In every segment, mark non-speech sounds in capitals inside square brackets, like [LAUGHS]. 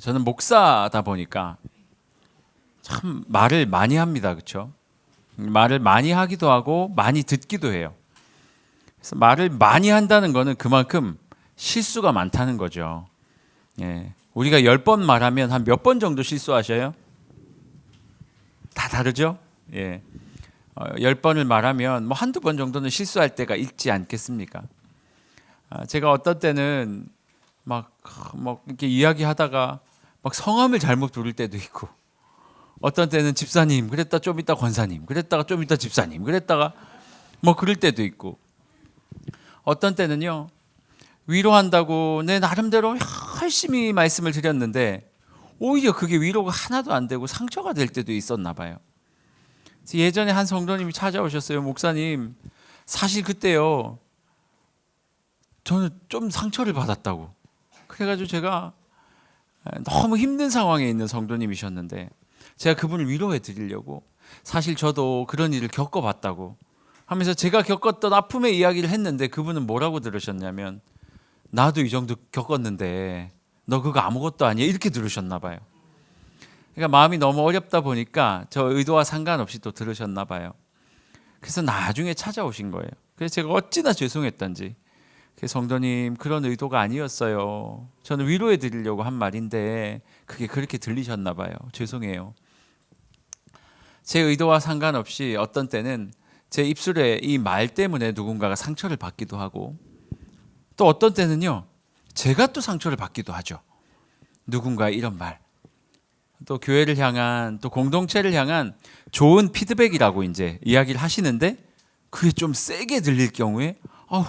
저는 목사다 보니까 참 말을 많이 합니다. 그렇죠? 말을 많이 하기도 하고 많이 듣기도 해요. 그래서 말을 많이 한다는 거는 그만큼 실수가 많다는 거죠. 예. 우리가 열번 말하면 한 몇 번 정도 실수하셔요? 다 다르죠? 예. 어, 열 번을 말하면 뭐 한두 번 정도는 실수할 때가 있지 않겠습니까? 아, 제가 어떤 때는 막, 막 이렇게 이야기하다가 막 성함을 잘못 부를 때도 있고 어떤 때는 집사님 그랬다 좀 이따 권사님 그랬다가 좀 이따 집사님 그랬다가 뭐 그럴 때도 있고 어떤 때는요 위로한다고 내 나름대로 열심히 말씀을 드렸는데 오히려 그게 위로가 하나도 안 되고 상처가 될 때도 있었나 봐요. 예전에 한 성도님이 찾아오셨어요. 목사님 사실 그때요 저는 좀 상처를 받았다고. 그래가지고 제가 너무 힘든 상황에 있는 성도님이셨는데 제가 그분을 위로해 드리려고 사실 저도 그런 일을 겪어봤다고 하면서 제가 겪었던 아픔의 이야기를 했는데 그분은 뭐라고 들으셨냐면 나도 이 정도 겪었는데 너 그거 아무것도 아니야 이렇게 들으셨나 봐요. 그러니까 마음이 너무 어렵다 보니까 저 의도와 상관없이 또 들으셨나 봐요. 그래서 나중에 찾아오신 거예요. 그래서 제가 어찌나 죄송했던지 그 성도님 그런 의도가 아니었어요. 저는 위로해 드리려고 한 말인데 그게 그렇게 들리셨나 봐요. 죄송해요. 제 의도와 상관없이 어떤 때는 제 입술에 이 말 때문에 누군가가 상처를 받기도 하고 또 어떤 때는요. 제가 또 상처를 받기도 하죠. 누군가의 이런 말. 또 교회를 향한 또 공동체를 향한 좋은 피드백이라고 이제 이야기를 하시는데 그게 좀 세게 들릴 경우에 아우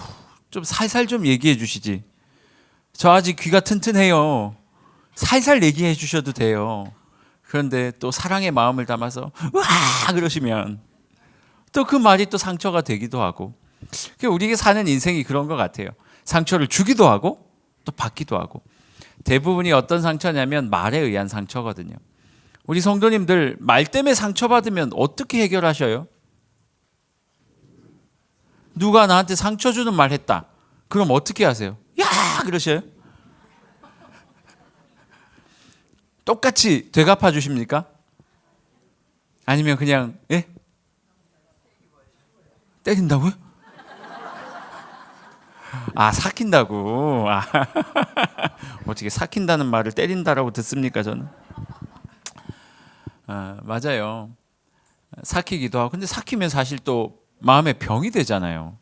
좀 살살 좀 얘기해 주시지. 저 아직 귀가 튼튼해요. 살살 얘기해 주셔도 돼요. 그런데 또 사랑의 마음을 담아서 와 그러시면 또 그 말이 또 상처가 되기도 하고 우리가 사는 인생이 그런 것 같아요. 상처를 주기도 하고 또 받기도 하고 대부분이 어떤 상처냐면 말에 의한 상처거든요. 우리 성도님들 말 때문에 상처받으면 어떻게 해결하셔요? 누가 나한테 상처 주는 말 했다. 그럼 어떻게 하세요? 야 그러셔요? 똑같이 되갚아 주십니까? 아니면 그냥 예? 때린다고요? 아 삭힌다고 아, [LAUGHS] 어떻게 삭힌다는 말을 때린다라고 듣습니까 저는 아, 맞아요 삭히기도 하고 근데 삭히면 사실 또 마음에 병이 되잖아요.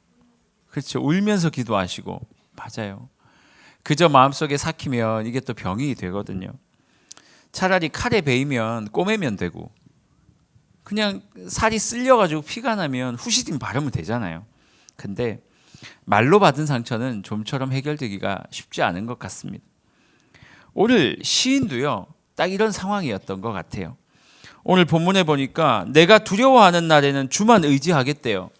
그렇죠. 울면서 기도하시고. 맞아요. 그저 마음속에 삭히면 이게 또 병이 되거든요. 차라리 칼에 베이면 꼬매면 되고. 그냥 살이 쓸려가지고 피가 나면 후시딘 바르면 되잖아요. 근데 말로 받은 상처는 좀처럼 해결되기가 쉽지 않은 것 같습니다. 오늘 시인도요, 딱 이런 상황이었던 것 같아요. 오늘 본문에 보니까 내가 두려워하는 날에는 주만 의지하겠대요.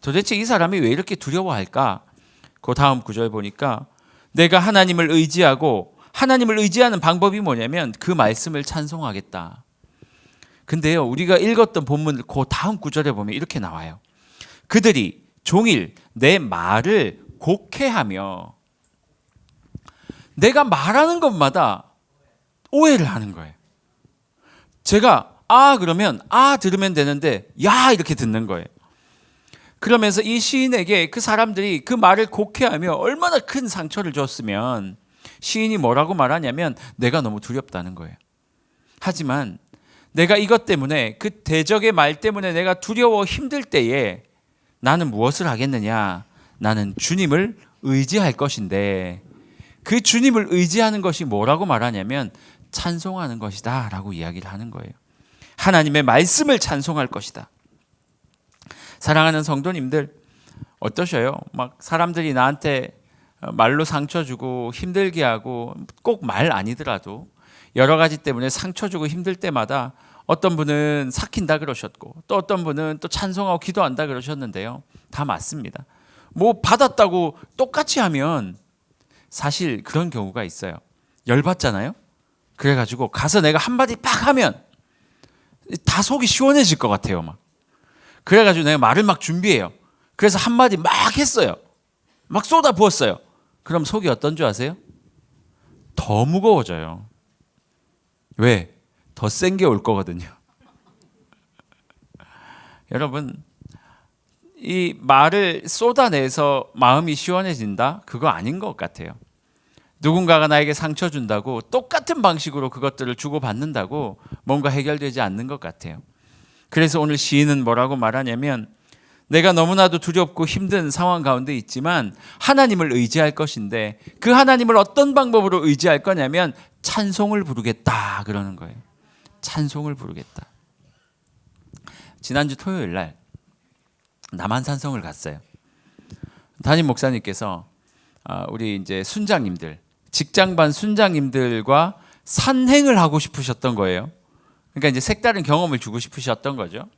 도대체 이 사람이 왜 이렇게 두려워할까? 그 다음 구절 보니까 내가 하나님을 의지하고 하나님을 의지하는 방법이 뭐냐면 그 말씀을 찬송하겠다. 근데요, 우리가 읽었던 본문 그 다음 구절에 보면 이렇게 나와요. 그들이 종일 내 말을 곡해하며 내가 말하는 것마다 오해를 하는 거예요. 제가 아 그러면 아 들으면 되는데 야 이렇게 듣는 거예요. 그러면서 이 시인에게 그 사람들이 그 말을 곡해하며 얼마나 큰 상처를 줬으면 시인이 뭐라고 말하냐면 내가 너무 두렵다는 거예요. 하지만 내가 이것 때문에 그 대적의 말 때문에 내가 두려워 힘들 때에 나는 무엇을 하겠느냐? 나는 주님을 의지할 것인데 그 주님을 의지하는 것이 뭐라고 말하냐면 찬송하는 것이다 라고 이야기를 하는 거예요. 하나님의 말씀을 찬송할 것이다. 사랑하는 성도님들 어떠셔요? 막 사람들이 나한테 말로 상처 주고 힘들게 하고 꼭 말 아니더라도 여러 가지 때문에 상처 주고 힘들 때마다 어떤 분은 삭힌다 그러셨고 또 어떤 분은 또 찬송하고 기도한다 그러셨는데요. 다 맞습니다. 뭐 받았다고 똑같이 하면 사실 그런 경우가 있어요. 열받잖아요. 그래가지고 가서 내가 한마디 빡 하면 다 속이 시원해질 것 같아요. 막. 그래가지고 내가 말을 막 준비해요. 그래서 한마디 막 했어요. 막 쏟아 부었어요. 그럼 속이 어떤 줄 아세요? 더 무거워져요. 왜? 더 센 게 올 거거든요. [LAUGHS] 여러분, 이 말을 쏟아내서 마음이 시원해진다? 그거 아닌 것 같아요. 누군가가 나에게 상처 준다고 똑같은 방식으로 그것들을 주고받는다고 뭔가 해결되지 않는 것 같아요. 그래서 오늘 시인은 뭐라고 말하냐면 내가 너무나도 두렵고 힘든 상황 가운데 있지만 하나님을 의지할 것인데 그 하나님을 어떤 방법으로 의지할 거냐면 찬송을 부르겠다 그러는 거예요. 찬송을 부르겠다. 지난주 토요일 날 남한산성을 갔어요. 담임 목사님께서 아, 우리 이제 순장님들 직장반 순장님들과 산행을 하고 싶으셨던 거예요. 그러니까 이제 색다른 경험을 주고 싶으셨던 거죠.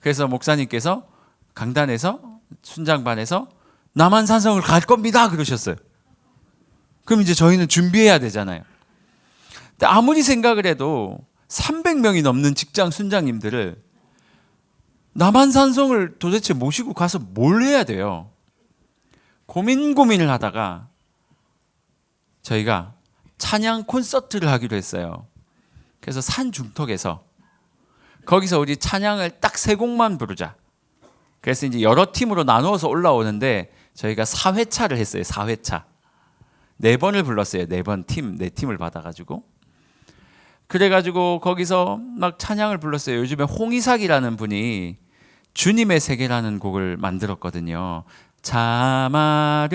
그래서 목사님께서 강단에서 순장반에서 남한 산성을 갈 겁니다 그러셨어요. 그럼 이제 저희는 준비해야 되잖아요. 아무리 생각을 해도 300명이 넘는 직장 순장님들을 남한 산성을 도대체 모시고 가서 뭘 해야 돼요? 고민 고민을 하다가 저희가 찬양 콘서트를 하기로 했어요. 그래서 산 중턱에서 거기서 우리 찬양을 딱 세 곡만 부르자. 그래서 이제 여러 팀으로 나누어서 올라오는데 저희가 4회차를 했어요. 4회차. 네 번을 불렀어요. 네 번 팀, 네 팀을 받아가지고. 그래가지고 거기서 막 찬양을 불렀어요. 요즘에 홍이삭이라는 분이 주님의 세계라는 곡을 만들었거든요. 참 아름다워라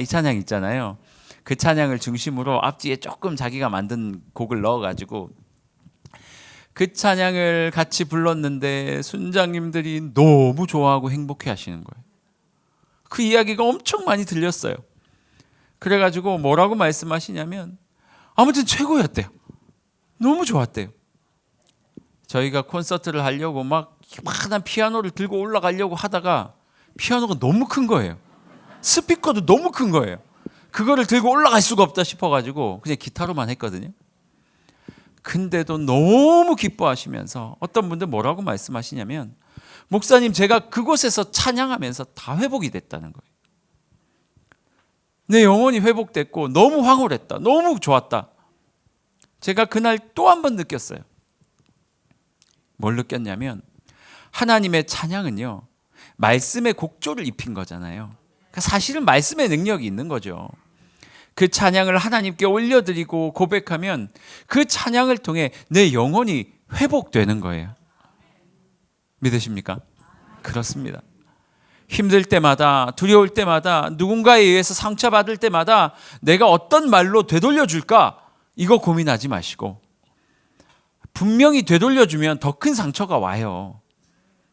이 찬양 있잖아요. 그 찬양을 중심으로 앞뒤에 조금 자기가 만든 곡을 넣어가지고 그 찬양을 같이 불렀는데 순장님들이 너무 좋아하고 행복해 하시는 거예요. 그 이야기가 엄청 많이 들렸어요. 그래가지고 뭐라고 말씀하시냐면 아무튼 최고였대요. 너무 좋았대요. 저희가 콘서트를 하려고 막 이만한 피아노를 들고 올라가려고 하다가 피아노가 너무 큰 거예요. 스피커도 너무 큰 거예요. 그거를 들고 올라갈 수가 없다 싶어가지고 그냥 기타로만 했거든요. 근데도 너무 기뻐하시면서 어떤 분들 뭐라고 말씀하시냐면 목사님 제가 그곳에서 찬양하면서 다 회복이 됐다는 거예요. 내 영혼이 회복됐고 너무 황홀했다. 너무 좋았다. 제가 그날 또 한 번 느꼈어요. 뭘 느꼈냐면 하나님의 찬양은요. 말씀의 곡조를 입힌 거잖아요. 그러니까 사실은 말씀의 능력이 있는 거죠. 그 찬양을 하나님께 올려드리고 고백하면 그 찬양을 통해 내 영혼이 회복되는 거예요. 믿으십니까? 그렇습니다. 힘들 때마다 두려울 때마다 누군가에 의해서 상처받을 때마다 내가 어떤 말로 되돌려 줄까 이거 고민하지 마시고 분명히 되돌려 주면 더 큰 상처가 와요.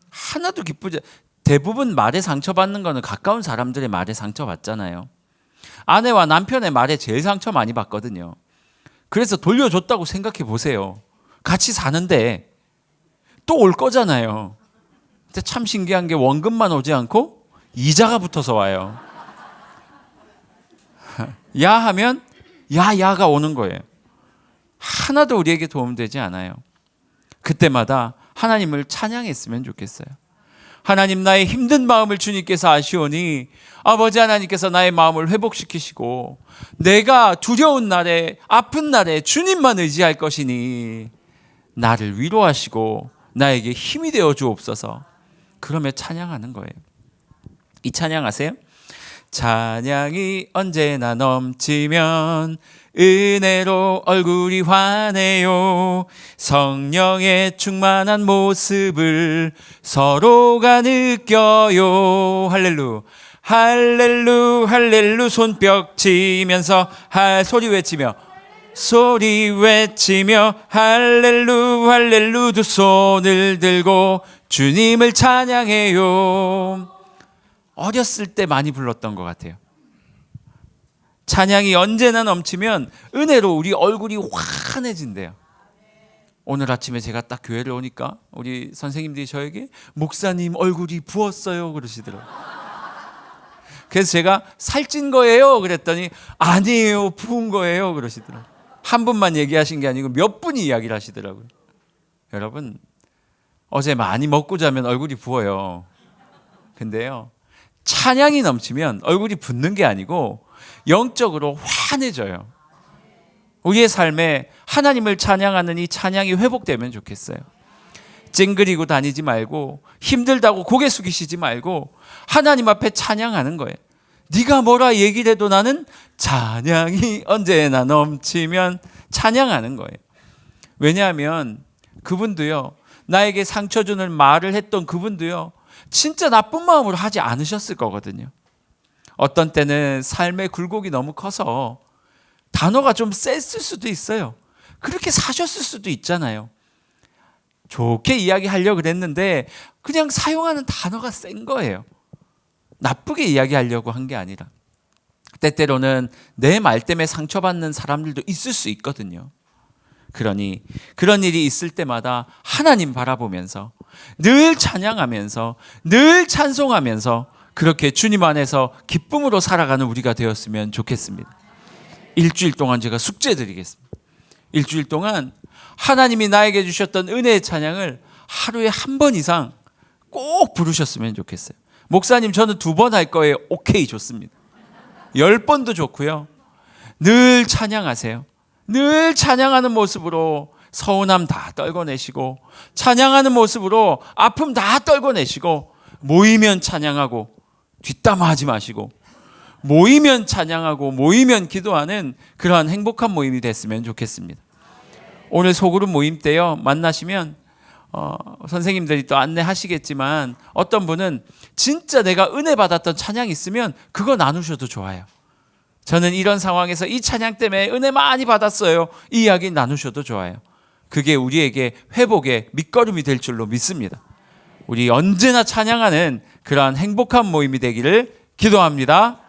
하나도 기쁘지 대부분 말에 상처받는 거는 가까운 사람들의 말에 상처받잖아요. 아내와 남편의 말에 제일 상처 많이 받거든요. 그래서 돌려줬다고 생각해 보세요. 같이 사는데 또 올 거잖아요. 근데 참 신기한 게 원금만 오지 않고 이자가 붙어서 와요. [LAUGHS] 야 하면 야 야가 오는 거예요. 하나도 우리에게 도움되지 않아요. 그때마다 하나님을 찬양했으면 좋겠어요. 하나님 나의 힘든 마음을 주님께서 아시오니 아버지 하나님께서 나의 마음을 회복시키시고 내가 두려운 날에 아픈 날에 주님만 의지할 것이니 나를 위로하시고 나에게 힘이 되어 주옵소서. 그러면 찬양하는 거예요. 이 찬양 아세요? 찬양이 언제나 넘치면 은혜로 얼굴이 환해요. 성령의 충만한 모습을 서로가 느껴요. 할렐루. 할렐루, 할렐루, 손뼉 치면서 할 소리 외치며 소리 외치며 할렐루, 할렐루 두 손을 들고 주님을 찬양해요. 어렸을 때 많이 불렀던 것 같아요. 찬양이 언제나 넘치면 은혜로 우리 얼굴이 환해진대요. 오늘 아침에 제가 딱 교회를 오니까 우리 선생님들이 저에게 목사님 얼굴이 부었어요 그러시더라고요. 그래서 제가 살찐 거예요 그랬더니 아니에요 부은 거예요 그러시더라고요. 한 분만 얘기하신 게 아니고 몇 분이 이야기를 하시더라고요. 여러분 어제 많이 먹고 자면 얼굴이 부어요. 근데요 찬양이 넘치면 얼굴이 붓는 게 아니고 영적으로 환해져요. 우리의 삶에 하나님을 찬양하는 이 찬양이 회복되면 좋겠어요. 찡그리고 다니지 말고 힘들다고 고개 숙이시지 말고 하나님 앞에 찬양하는 거예요. 네가 뭐라 얘기를 해도 나는 찬양이 언제나 넘치면 찬양하는 거예요. 왜냐하면 그분도요. 나에게 상처 주는 말을 했던 그분도요. 진짜 나쁜 마음으로 하지 않으셨을 거거든요. 어떤 때는 삶의 굴곡이 너무 커서 단어가 좀 셌을 수도 있어요. 그렇게 사셨을 수도 있잖아요. 좋게 이야기하려고 그랬는데 그냥 사용하는 단어가 센 거예요. 나쁘게 이야기하려고 한 게 아니라 때때로는 내 말 때문에 상처받는 사람들도 있을 수 있거든요. 그러니 그런 일이 있을 때마다 하나님 바라보면서 늘 찬양하면서 늘 찬송하면서 그렇게 주님 안에서 기쁨으로 살아가는 우리가 되었으면 좋겠습니다. 일주일 동안 제가 숙제 드리겠습니다. 일주일 동안 하나님이 나에게 주셨던 은혜의 찬양을 하루에 한 번 이상 꼭 부르셨으면 좋겠어요. 목사님 저는 두 번 할 거예요. 오케이 좋습니다. 열 번도 좋고요. 늘 찬양하세요. 늘 찬양하는 모습으로 서운함 다 떨궈내시고 찬양하는 모습으로 아픔 다 떨궈내시고 모이면 찬양하고 뒷담화하지 마시고 모이면 찬양하고 모이면 기도하는 그러한 행복한 모임이 됐으면 좋겠습니다. 오늘 소그룹 모임 때요 만나시면 어, 선생님들이 또 안내하시겠지만 어떤 분은 진짜 내가 은혜 받았던 찬양 있으면 그거 나누셔도 좋아요. 저는 이런 상황에서 이 찬양 때문에 은혜 많이 받았어요. 이 이야기 나누셔도 좋아요. 그게 우리에게 회복의 밑거름이 될 줄로 믿습니다. 우리 언제나 찬양하는 그러한 행복한 모임이 되기를 기도합니다.